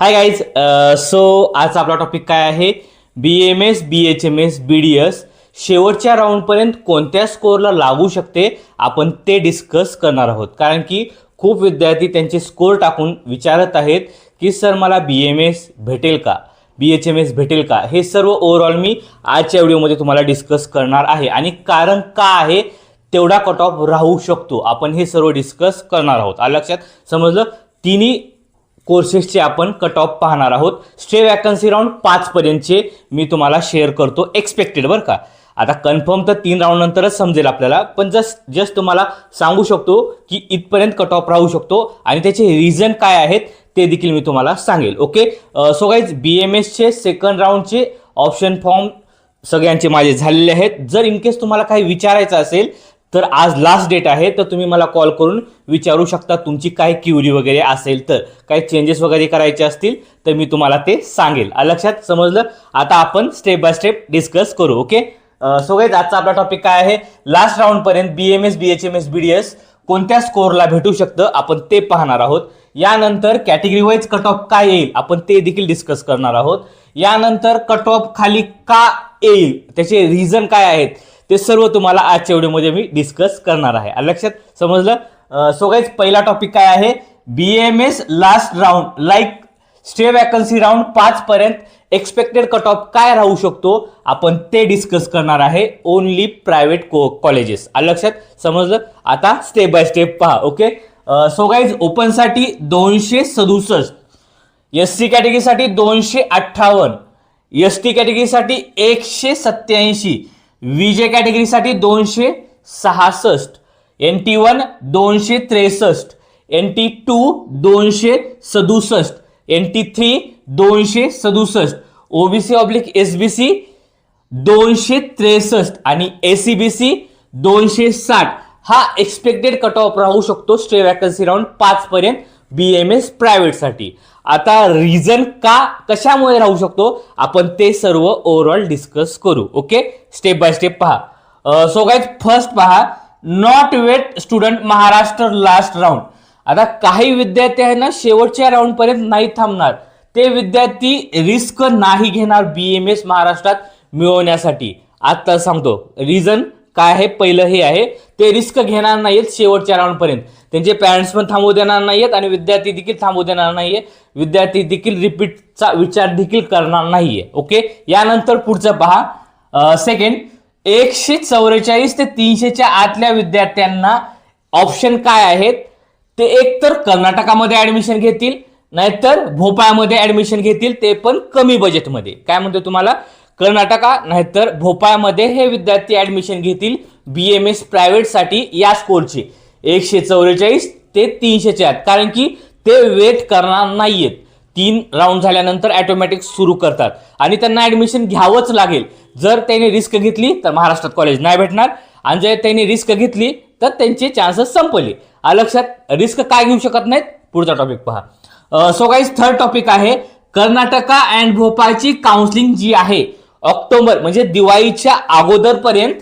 Hi guys so आज आपला topic काय आहे? B M S B H M S B D S शेवटच्या राऊंडपर्यंत कोणत्या स्कोअरला लागू शकते? आपण ते डिस्कस करणार आहोत. कारण की खूप विद्यार्थी त्यांचे स्कोअर टाकून विचारत आहेत की सर मला बी एम एस भेटेल का? बी एच एम एस भेटेल का? हे सर्व ओव्हरऑल मी आजच्या व्हिडिओमध्ये तुम्हाला डिस्कस करणार आहे. आणि कारण का आहे तेवढा कट ऑफ राहू शकतो. आपण हे सर्व डिस्कस करणार आहोत. लक्षात? समजलं? तिन्ही कोर्सेसचे आपण कट ऑफ पाहणार आहोत. स्टे वॅकन्सी राऊंड पाचपर्यंतचे मी तुम्हाला शेअर करतो एक्सपेक्टेड बरं का? आता कन्फर्म तर तीन राऊंड नंतरच समजेल आपल्याला पण जस्ट जस्ट तुम्हाला सांगू शकतो की इथपर्यंत कट ऑफ राहू शकतो आणि त्याचे रिझन काय आहेत ते देखील मी तुम्हाला सांगेल okay so guys B M एसचे सेकंड राऊंडचे ऑप्शन फॉर्म सगळ्यांचे माझे झालेले आहेत. जर इनकेस तुम्हाला काही विचारायचं असेल तर आज लास्ट डेट आहे तर तुम्ही मला कॉल करून विचारू शकता तुमची काय क्युरी वगैरे असेल तर. काही चेंजेस वगैरे करायचे असतील तर मी तुम्हाला ते सांगेल. लक्षात समजलं? आता आपण स्टेप बाय स्टेप डिस्कस करू ओके सो गाईज आजचा आपला टॉपिक काय आहे? Last राऊंडपर्यंत B M S B H M S B D S कोणत्या स्कोअरला भेटू शकतं? आपण ते पाहणार आहोत. यानंतर कॅटेगरी वाईज कट ऑफ काय येईल? आपण ते देखील डिस्कस करणार आहोत. यानंतर कट ऑफ खाली का येईल? त्याचे रिझन काय आहेत? ते सर्व तुम्हाला आजच्या व्हिडिओमध्ये मी डिस्कस करणार आहे. लक्षात समजलं? सो गाईज पहिला टॉपिक काय आहे? B M S last round like stay vacancy round पाच पर्यंत एक्सपेक्टेड कट ऑफ काय राहू शकतो? आपण ते डिस्कस करणार आहे ओनली प्रायव्हेट को कॉलेजेस लक्षात समजलं? आता स्टेप बाय स्टेप पहा ओके सो गाईज ओपनसाठी दोनशे सदुसष्ट. एस सी कॅटेगरीसाठी दोनशे अठ्ठावन्न. एस टी कॅटेगरीसाठी एकशे सत्याऐंशी विजे कॅटेगरीसाठी दोनशे सहासष्ट एन टी वन दोनशे त्रेसष्ट एन टी टू दोनशे सदुसष्ट एन टी थ्री दोनशे सदुसष्ट OBC oblique S B C दोनशे त्रेसष्ट आणि ए सी बी सी दोनशे साठ. हा एक्सपेक्टेड कट ऑफ राहू शकतो स्टे वॅकन्सी राऊंड पाचपर्यंत बी एम एस प्रायव्हेटसाठी आता रिझन का कशामुळे राहू शकतो? आपण ते सर्व ओव्हरऑल डिस्कस करू ओके स्टेप बाय स्टेप पहा. सो गाईज फर्स्ट पहा not wait student Maharashtra last round आता काही विद्यार्थी आहे ना शेवटच्या राऊंड पर्यंत नाही थांबणार. ते विद्यार्थी रिस्क नाही घेणार बी एम एस महाराष्ट्रात मिळवण्यासाठी. आता सांगतो रिझन काय आहे? पहिलं हे आहे. ते रिस्क घेणार नाहीत शेवटच्या राऊंडपर्यंत त्यांचे पॅरेंट्स पण थांबू देणार नाहीयेत आणि विद्यार्थी देखील थांबू देणार नाहीये विद्यार्थी देखील रिपीटचा विचार देखील करणार नाहीये. ओके? यानंतर पुढचं पहा. सेकंड एकशे चौवेचाळीस ते तीनशेच्या आतल्या विद्यार्थ्यांना ऑप्शन काय आहेत? ते एकतर कर्नाटकामध्ये ऍडमिशन घेतील नाहीतर भोपाळमध्ये ऍडमिशन घेतील ते पण कमी बजेटमध्ये काय म्हणतो तुम्हाला? कर्नाटका नाहीतर भोपाळमध्ये हे विद्यार्थी ऍडमिशन घेतील बी एम एस प्रायव्हेटसाठी या स्कोरचे एकशे चौवेचाळीस ते तीनशे चार. कारण की ते वेट करणार नाहीयेत. तीन राऊंड झाल्यानंतर ॲटोमॅटिक सुरू करतात. आणि त्यांना ॲडमिशन घ्यावंच लागेल. जर त्यांनी रिस्क घेतली तर महाराष्ट्रात कॉलेज नाही भेटणार. आणि जर त्यांनी रिस्क घेतली तर त्यांचे चान्सेस संपले. लक्षात रिस्क काय घेऊ शकत नाहीत? पुढचा टॉपिक पहा. सो गाईज थर्ड टॉपिक आहे. कर्नाटका अँड भोपाळची काउन्सिलिंग जी आहे ऑक्टोबर म्हणजे दिवाळीच्या अगोदरपर्यंत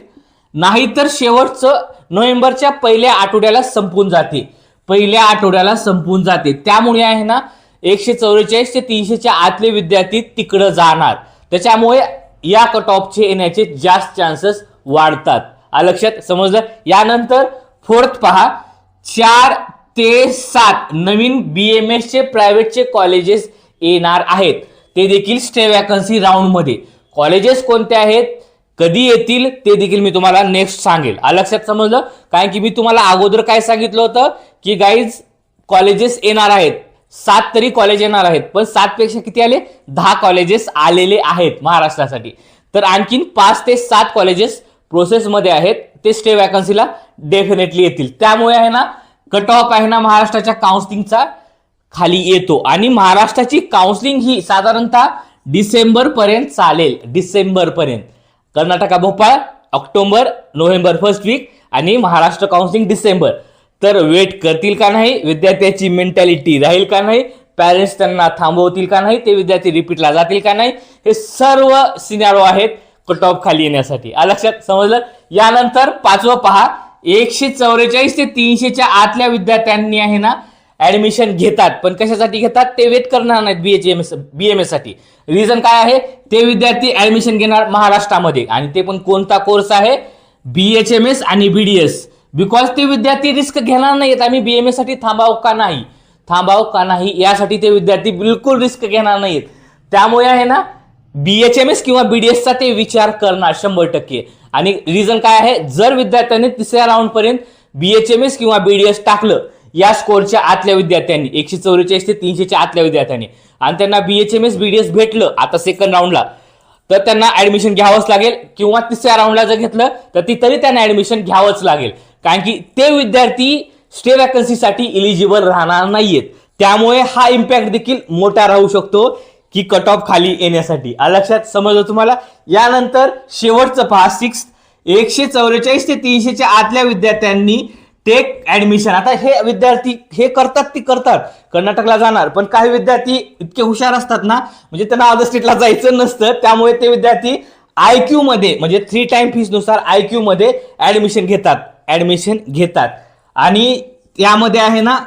नाहीतर शेवटचं नोव्हेंबरच्या पहिल्या आठवड्याला संपून जाते. पहिल्या आठवड्याला संपून जाते. त्यामुळे आहे ना एकशे चौवेचाळीस ते तीनशेच्या आतले विद्यार्थी तिकडं जाणार. त्याच्यामुळे या कट ऑफचे येण्याचे जास्त चान्सेस वाढतात. आ लक्षात समजलं? यानंतर फोर्थ पहा. चार ते सात नवीन बी एम एसचे प्रायव्हेटचे कॉलेजेस येणार आहेत. ते देखील स्टे वॅकन्सी राऊंडमध्ये कॉलेजेस कोणते आहेत कधी येतील ते देखील मी तुम्हाला नेक्स्ट सांगेल. लक्षात समजलं? कारण की मी तुम्हाला अगोदर काय सांगितलं होतं की गाईज कॉलेजेस येणार आहेत. सात तरी कॉलेज येणार आहेत. पण सातपेक्षा किती आले? दहा कॉलेजेस आलेले आहेत महाराष्ट्रासाठी. तर आणखीन पाच ते सात कॉलेजेस प्रोसेसमध्ये आहेत. ते स्टे वॅकन्सीला डेफिनेटली येतील. त्यामुळे आहे ना कट ऑफ आहे ना महाराष्ट्राच्या काउन्सिलिंगचा खाली येतो. आणि महाराष्ट्राची काउन्सिलिंग ही साधारणतः डिसेंबर पर्यंत चालेल. डिसेंबर पर्यंत Karnataka Bhopal October November first week आणि महाराष्ट्र काउन्सिलिंग डिसेंबर. तर वेट करतील का नाही? विद्यार्थ्याची मेंटॅलिटी राहील का नाही? पॅरेंट्स त्यांना थांबवतील का नाही? ते विद्यार्थी रिपीटला जातील का नाही? हे सर्व सिनारो आहेत कट ऑफ खाली येण्यासाठी. आ लक्षात? समजलं? यानंतर पाचवं पहा. एकशे चौवेचाळीस ते तीनशेच्या आतल्या विद्यार्थ्यांनी आहे ना ऍडमिशन घेतात. पण कशासाठी घेतात? ते वेट करणार नाहीत B H M S B M एससाठी reason काय आहे? ते विद्यार्थी ऍडमिशन घेणार महाराष्ट्रामध्ये. आणि ते पण कोणता कोर्स आहे? बी एच एम एस आणि बी डी एस बिकॉज ते विद्यार्थी रिस्क घेणार नाहीत. आम्ही बी एम एससाठी थांबाव का नाही? थांबाव का नाही? यासाठी ते विद्यार्थी बिलकुल रिस्क घेणार नाहीत. त्यामुळे आहे ना बी एच एम एस किंवा बी डी एसचा ते विचार करणार शंभर टक्के. आणि रिझन काय आहे? जर विद्यार्थ्यांनी तिसऱ्या राऊंडपर्यंत बी एच एम एस किंवा बी डी एस टाकलं या स्कोरच्या आतल्या विद्यार्थ्यांनी एकशे चौवेचाळीस ते तीनशेच्या आतल्या विद्यार्थ्यांनी. आणि त्यांना B H M BHMS BDS भेटलं आता सेकंड राऊंडला तर त्यांना ऍडमिशन घ्यावंच लागेल किंवा तिसऱ्या राऊंडला जर घेतलं तर ती तरी त्यांना ऍडमिशन घ्यावंच लागेल. कारण की ते विद्यार्थी स्टे वॅकन्सीसाठी इलिजिबल राहणार नाहीयेत. त्यामुळे हा इम्पॅक्ट देखील मोठा राहू शकतो की कट ऑफ खाली येण्यासाठी. लक्षात समजलं तुम्हाला? यानंतर शेवटचं पहा सिक्स एकशे चौवेचाळीस ते तीनशेच्या आतल्या विद्यार्थ्यांनी टेक ऍडमिशन आता हे विद्यार्थी हे करतात ती करतात. कर्नाटकला जाणार पण काही विद्यार्थी इतके हुशार असतात ना म्हणजे त्यांना अदर स्टेटला जायचं नसतं. त्यामुळे ते विद्यार्थी आय क्यू मध्ये म्हणजे थ्री टाइम फीसनुसार आय क्यू मध्ये ऍडमिशन घेतात. ऍडमिशन घेतात. आणि त्यामध्ये आहे ना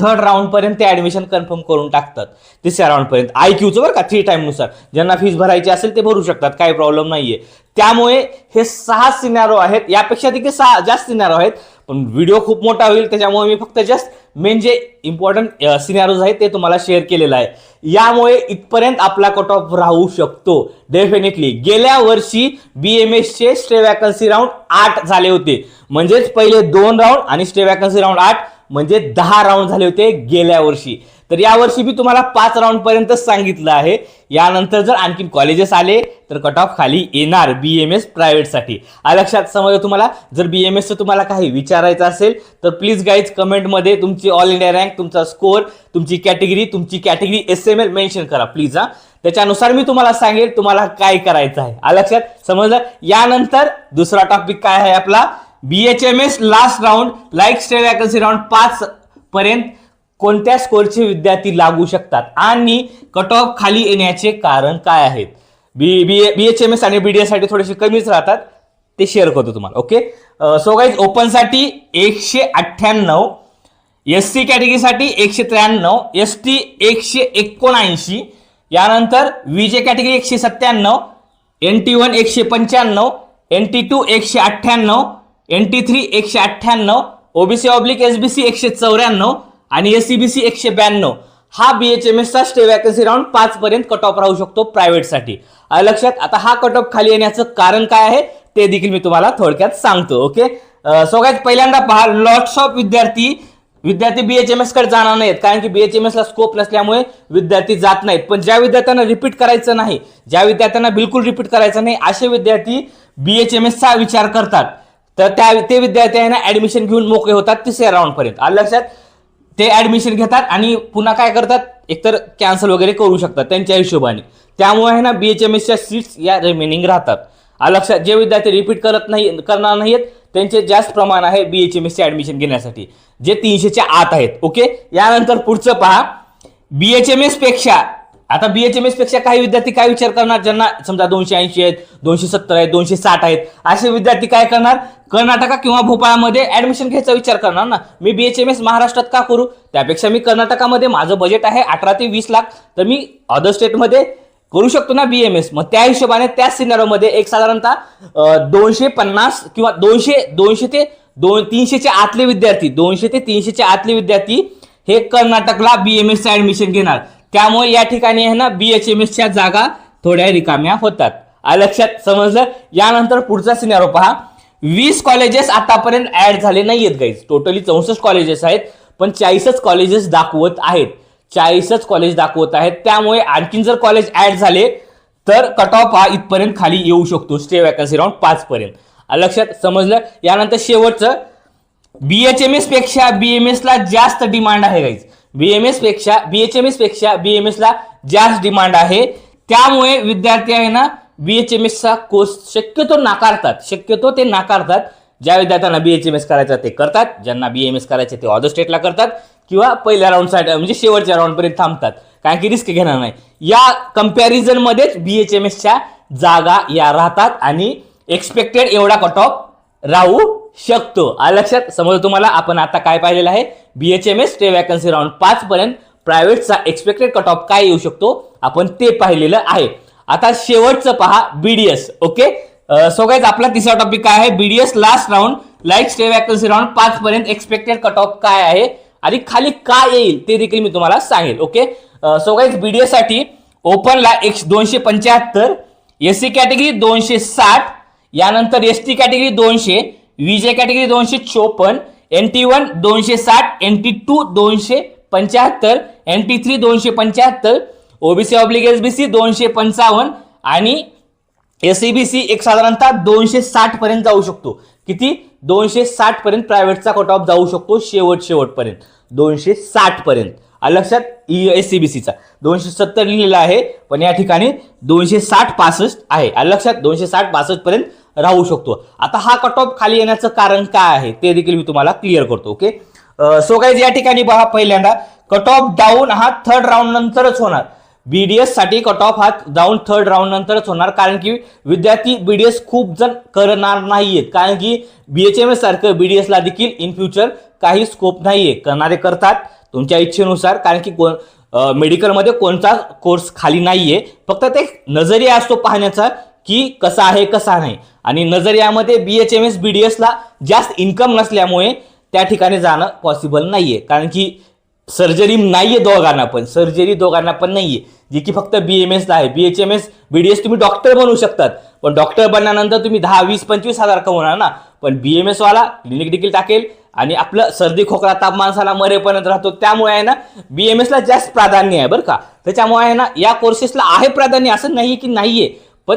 थर्ड राऊंड पर्यंत ते ऍडमिशन कन्फर्म करून टाकतात. तिसऱ्या राऊंड पर्यंत. आय क्यूचं बरं का थ्री टाइमनुसार. ज्यांना फीस भरायची असेल ते भरू शकतात काही प्रॉब्लेम नाहीये. त्यामुळे हे सहा सिनारो आहेत. यापेक्षा देखील सहा जास्त सिनारो आहेत. पण व्हिडिओ खूप मोठा होईल त्याच्यामुळे मी फक्त जस्ट मेन जे इम्पॉर्टंट सिनेरोज आहेत ते तुम्हाला शेअर केलेलं आहे. यामुळे इथपर्यंत आपला कट ऑफ राहू शकतो. डेफिनेटली गेल्या वर्षी बी एम एसचे स्टे वॅकन्सी राऊंड आठ झाले होते. म्हणजेच पहिले दोन राऊंड आणि स्टे वॅकन्सी राऊंड आठ म्हणजे दहा राऊंड झाले होते गेल्या वर्षी. तर या वर्षी मी तुम्हाला पाच राऊंड पर्यंत सांगितलं आहे. यानंतर जर आणखी कॉलेजेस आले तर कट ऑफ खाली येणार बी एम एस प्रायव्हेटसाठी लक्षात समजा तुम्हाला? जर बी एम एसचं तुम्हाला काही विचारायचं असेल तर प्लीज गाईज कमेंटमध्ये तुमची ऑल इंडिया रँक तुमचा स्कोअर तुमची कॅटेगरी तुमची category S M L mention करा प्लीज हा. त्याच्यानुसार मी तुम्हाला सांगेल तुम्हाला काय करायचं आहे. लक्षात समजलं? यानंतर दुसरा टॉपिक काय आहे आपला? B H M S last round like stay vacancy round पाच पर्यंत कोणत्या स्कोरचे विद्यार्थी लागू शकतात? आणि कट ऑफ खाली येण्याचे कारण काय आहेत? B B B H M S आणि बी डी एसाठी थोडेसे कमीच राहतात. ते शेअर करतो तुम्हाला ओके सो गाईज ओपनसाठी एकशे अठ्ठ्याण्णव एस सी कॅटेगरीसाठी एकशे त्र्याण्णव एस टी एकशे एकोणऐंशी यानंतर विजे कॅटेगरी एकशे सत्त्याण्णव एन टी वन एकशे पंच्याण्णव एन टी टू एकशे अठ्ठ्याण्णव एन टी थ्री एकशे अठ्ठ्याण्णव OBC oblique S B C एकशे चौऱ्याण्णव आणि एस सी बी सी एकशे ब्याण्णव. हा बी एच एम एसचा स्टे वॅकन्सी राऊंड पाच पर्यंत कट ऑफ राहू शकतो प्रायव्हेटसाठी लक्षात आता हा कट ऑफ खाली येण्याचं कारण काय आहे? ते देखील मी तुम्हाला थोडक्यात सांगतो ओके सगळ्यात पहिल्यांदा पहा लॉट्स ऑफ विद्यार्थी विद्यार्थी बीएचएमएसकडे जाणार नाहीत. कारण की बीएचएमएस ला स्कोप नसल्यामुळे विद्यार्थी जात नाहीत. पण ज्या विद्यार्थ्यांना रिपीट करायचं नाही ज्या विद्यार्थ्यांना बिलकुल रिपीट करायचं नाही असे विद्यार्थी BHMS चा विचार करतात. तर त्या ते विद्यार्थी आहे ना ऍडमिशन घेऊन मोकळे होतात तिसऱ्या राऊंड पर्यंत. लक्षात ते ऍडमिशन घेतात आणि पुन्हा काय करतात? एकतर कॅन्सल वगैरे करू शकतात त्यांच्या हिशोबाने. त्यामुळे आहे ना बी एच एम एसच्या सीट्स या रिमेनिंग राहतात. लक्षात जे विद्यार्थी रिपीट करत नाही करणार नाहीत त्यांचे जास्त प्रमाण आहे बी एच एम एसचे ॲडमिशन घेण्यासाठी जे तीनशेच्या आत आहेत. ओके यानंतर पुढचं पहा. बी एच एम एसपेक्षा आता बीएचएमएसपेक्षा काही विद्यार्थी काय विचार करणार? ज्यांना समजा दोनशे ऐंशी आहेत दोनशे सत्तर आहेत दोनशे साठ आहेत असे विद्यार्थी काय करणार? कर्नाटका किंवा भोपाळमध्ये ऍडमिशन घ्यायचा विचार करणार ना? मी बीएचएमएस महाराष्ट्रात का करू? त्यापेक्षा मी कर्नाटकामध्ये माझं बजेट आहे अठरा ते वीस लाख तर मी अदर स्टेटमध्ये करू शकतो ना बीएमएस मग त्या हिशोबाने त्या सिनेरोमध्ये एक साधारणतः दोनशे पन्नास किंवा दोनशे दोनशे ते दोन तीनशेचे आतले विद्यार्थी दोनशे ते तीनशेचे आतले विद्यार्थी हे कर्नाटकला बीएमएसचं ऍडमिशन घेणार. त्यामुळे या ठिकाणी आहे ना बी एच एम एसच्या जागा थोड्या रिकाम्या होतात. लक्षात समजलं? यानंतर पुढचा सिनेरो पहा. वीस कॉलेजेस आतापर्यंत ऍड झाले नाहीयेत गाईज टोटली चौसष्ट कॉलेजेस आहेत पण चाळीसच कॉलेजेस दाखवत आहेत. चाळीसच कॉलेज दाखवत आहेत. त्यामुळे आणखीन जर कॉलेज ऍड झाले तर कट ऑफ हा इथपर्यंत खाली येऊ शकतो. स्टे वॅकन्सी राऊंड पाच पर्यंत. लक्षात समजलं? यानंतर शेवटचं. बी एच एम एसपेक्षा बी एम एसला जास्त डिमांड आहे गाईज बीएमएसपेक्षा बीएचएमएसपेक्षा बीएमएस ला जास्त डिमांड आहे. त्यामुळे विद्यार्थी आहे ना बीएचएमएस चा कोर्स शक्यतो नाकारतात. शक्यतो ते नाकारतात. ज्या विद्यार्थ्यांना बीएचएमएस करायचं ते करतात. ज्यांना बीएमएस करायचे ते ऑदर स्टेटला करतात. किंवा पहिल्या राऊंडसाठी म्हणजे शेवटच्या राऊंडपर्यंत थांबतात. कारण की रिस्क घेणार नाही. या कंपॅरिझन मध्येच बीएचएमएसच्या जागा या राहतात. आणि एक्सपेक्टेड एवढा कट ऑफ राहू शकतो. लक्षात समजा तुम्हाला? आपण आता काय पाहिलेलं आहे? बीएचएमएस ते वॅकन्सी राऊंड पाच पर्यंत प्रायव्हेटचा एक्सपेक्टेड कट ऑफ काय येऊ शकतो? आपण ते पाहिलेलं आहे. आता शेवटचं पहा बीडीएस ओके सो गाईज आपला तिसरा टॉपिक काय आहे? BDS last round like stay vacancy round पाच पर्यंत एक्सपेक्टेड कट ऑफ काय आहे? आणि खाली काय येईल ते देखील मी तुम्हाला सांगेल ओके सो गाईज बीडीएससाठी ओपनला एक दोनशे पंच्याहत्तर एस सी कॅटेगरी दोनशे साठ यानंतर एस टी कॅटेगरी दोनशे विजे कॅटेगरी दोनशे चोपन्न एन टी वन दोनशे साठ एन टी टू दोनशे पंच्याहत्तर एन टी थ्री दोनशे पंच्याहत्तर OBC oblique S B C दोनशे पंचावन्न आणि एस बी सी एक साधारणतः दोनशे साठ पर्यंत जाऊ शकतो. किती? दोनशे साठ पर्यंत प्रायव्हेटचा कट ऑफ जाऊ शकतो शेवट शेवटपर्यंत. दोनशे साठ पर्यंत. लक्षात एस सी बी सीचा दोनशे सत्तर लिहिलेलं आहे पण या ठिकाणी दोनशे साठ पासष्ट आहे. लक्षात दोनशे साठ पासष्ट पर्यंत राहू शकतो. आता हा कट ऑफ खाली येण्याचं कारण काय आहे ते देखील मी तुम्हाला क्लिअर करतो ओके सो गाईज या ठिकाणी पहा पहिल्यांदा कट ऑफ डाऊन हा थर्ड राऊंड नंतरच होणार. बीडीएससाठी कट ऑफ हा जाऊन थर्ड राऊंड नंतरच होणार कारण की विद्यार्थी बीडीएस खूप जण करणार नाहीयेत. कारण की बीएचएमएस सारखं बीडीएसला देखील इन फ्युचर काही स्कोप नाहीये. करणारे करतात तुमच्या इच्छेनुसार कारण की कोण मेडिकलमध्ये कोणता कोर्स खाली नाहीये. फक्त ते नजरिया असतो पाहण्याचा की कसा आहे कसा नाही. आणि नजरियामध्ये B H M S B D एसला जास्त इन्कम नसल्यामुळे त्या ठिकाणी जाणं पॉसिबल नाहीये. कारण की सर्जरी नाहीये दोघांना पण. सर्जरी दोघांना पण नाहीये. जी की फक्त बी एम एसला आहे. B H M S B D S तुम्ही डॉक्टर बनवू शकतात. पण डॉक्टर बनल्यानंतर तुम्ही दहा वीस पंचवीस हजार कमवणार ना. पण बी एम एसवाला क्लिनिक देखील टाकेल. आणि आपलं सर्दी खोकला ताप माणसाला मरेपर्यंत राहतो. त्यामुळे आहे ना बी एम एसला जास्त प्राधान्य आहे बरं का. त्याच्यामुळे आहे ना या कोर्सेसला आहे प्राधान्य असं नाही की नाही आहे पण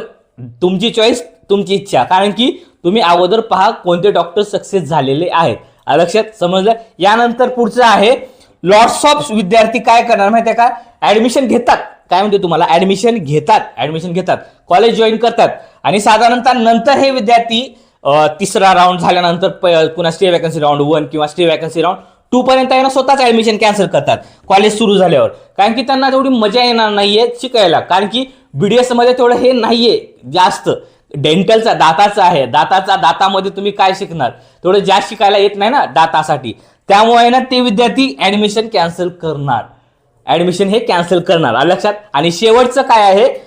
तुमची चॉईस तुमची इच्छा. कारण की तुम्ही अगोदर पहा कोणते डॉक्टर सक्सेस झालेले आहेत. लक्षात समजलं? यानंतर पुढचं आहे लॉट्स ऑफ विद्यार्थी काय करणार माहिती आहे का? ॲडमिशन घेतात. काय म्हणते तुम्हाला? ॲडमिशन घेतात. ॲडमिशन घेतात. कॉलेज जॉईन करतात. आणि साधारणतः नंतर हे विद्यार्थी तिसरा राऊंड झाल्यानंतर प- पुन्हा स्टे वॅकन्सी राऊंड वन किंवा स्टे वॅकन्सी राऊंड टू पर्यंत आहे ना स्वतःच ऍडमिशन कॅन्सल करतात. कॉलेज सुरू झाल्यावर. कारण की त्यांना तेवढी मजा येणार नाहीये शिकायला. कारण की बीडीएसमध्ये तेवढं हे नाहीये जास्त. डेंटलचा दाताचा आहे. दाताचा दातामध्ये तुम्ही काय शिकणार? तेवढं जास्त शिकायला येत नाही ना दातासाठी. त्यामुळे ना ते विद्यार्थी ऍडमिशन कॅन्सल करणार. ऍडमिशन हे कॅन्सल करणार. लक्षात? आणि शेवटचं काय आहे?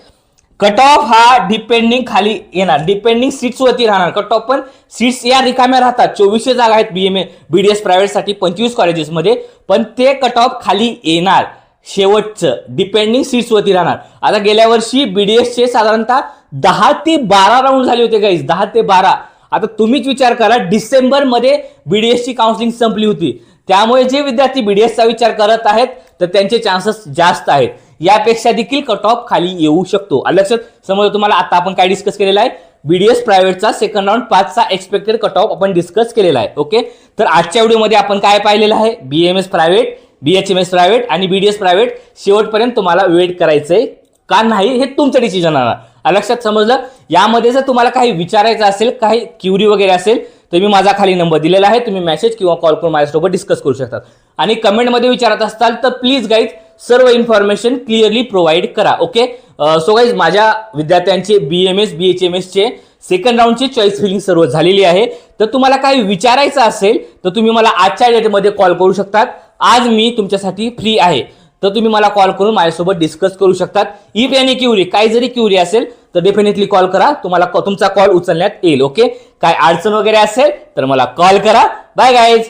कट ऑफ हा डिपेंडिंग खाली येणार. डिपेंडिंग सीट्स वरती राहणार. कट ऑफ पण सीट्स या रिकाम्या राहतात. चोवीसशे जागा आहेत बीएमए बीडीएस प्रायव्हेटसाठी पंचवीस कॉलेजेसमध्ये पण ते कट ऑफ खाली येणार. शेवटचं. डिपेंडिंग सीट्स वरती राहणार. आता गेल्या वर्षी बीडीएसचे साधारणतः दहा ते बारा राऊंड झाले होते गाईज दहा ते बारा. आता तुम्हीच विचार करा. डिसेंबरमध्ये बीडीएसची काउन्सिलिंग संपली होती. त्यामुळे जे विद्यार्थी बीडीएसचा विचार करत आहेत तर त्यांचे चान्सेस जास्त आहेत. यापेक्षा देखील कट ऑफ खाली येऊ शकतो. लक्षात समजा तुम्हाला आता आपण काय डिस्कस केलेला आहे? बीडीएस प्रायव्हेटचा सेकंड राऊंड पाचचा एक्सपेक्टेड कट ऑफ आपण डिस्कस केलेला आहे. ओके तर आजच्या व्हिडिओमध्ये आपण काय पाहिलेलं आहे? बीएमएस प्रायव्हेट बीएचएमएस प्रायव्हेट आणि बीडीएस प्रायव्हेट शेवटपर्यंत तुम्हाला वेट करायचंय का नाही हे तुमचं डिसिजन आहे. लक्षात समजलं? यामध्ये जर तुम्हाला काही विचारायचं असेल काही क्युरी वगैरे असेल तर मी माझा खाली नंबर दिलेला आहे. तुम्ही मेसेज किंवा कॉल करून माझ्यासोबत डिस्कस करू शकतात आणि कमेंटमध्ये विचारत असताल तर प्लीज गाईज सर्व इन्फॉर्मेशन क्लिअरली प्रोव्हाइड करा ओके सो गाईज माझ्या विद्यार्थ्यांचे B M S B H M एसचे सेकंड राऊंडची चॉईस फिलिंग सर्व झालेली आहे. तर तुम्हाला काही विचारायचं असेल तर तुम्ही मला आजच्या डेटमध्ये कॉल करू शकतात. आज मी तुमच्यासाठी फ्री आहे. तर तुम्ही मला कॉल करून माझ्यासोबत डिस्कस करू शकतात. इफ याने क्युरी काही जरी क्युरी असेल तर डेफिनेटली कॉल करा. तुम्हाला तुमचा कॉल उचलण्यात येईल ओके काय अडचण वगैरे असेल तर मला कॉल करा. Bye guys